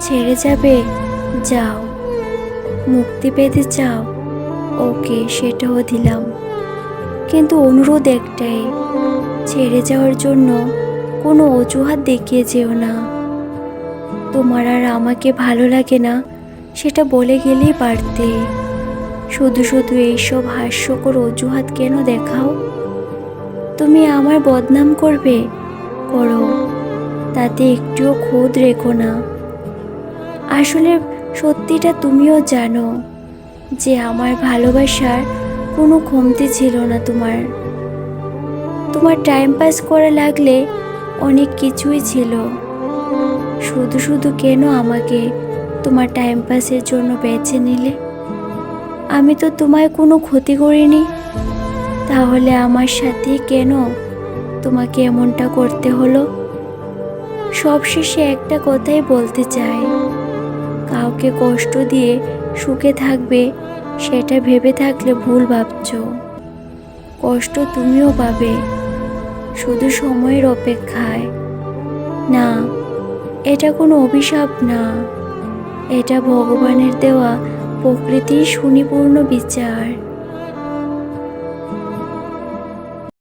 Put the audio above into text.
ছেড়ে যাবে? যাও। মুক্তি পেতে চাও? ওকে, সেটাও দিলাম। কিন্তু অনুরোধ একটাই, ছেড়ে যাওয়ার জন্য কোনো অজুহাত দেখিয়ে যেও না। তোমার আর আমাকে ভালো লাগে না, সেটা বলে গেলেই পারতে। শুধু শুধু এইসব হাস্যকর অজুহাত কেন দেখাও? তুমি আমার বদনাম করবে? করো। তাতে একটুও খোদ রেখো না। আসলে সত্যিটা তুমিও জানো যে আমার ভালোবাসার কোনো কমতি ছিল না তোমার। তোমার টাইম পাস করা লাগলে অনেক কিছুই ছিল। শুধু শুধু কেন আমাকে তোমার টাইম পাসের জন্য বেছে নিলে? আমি তো তোমায় কোনো ক্ষতি করিনি। তাহলে আমার সাথে কেন তোমাকে এমনটা করতে হলো? সবশেষে একটা কথাই বলতে চাই। কাউকে কষ্ট দিয়ে সুখে থাকবে, সেটা ভেবে থাকলে ভুল ভাবছ। কষ্ট তুমিও পাবে, শুধু সময়ের অপেক্ষায়। না, এটা কোনো অভিশাপ না। এটা ভগবানের দেওয়া প্রকৃতির সুনিপূর্ণ বিচার।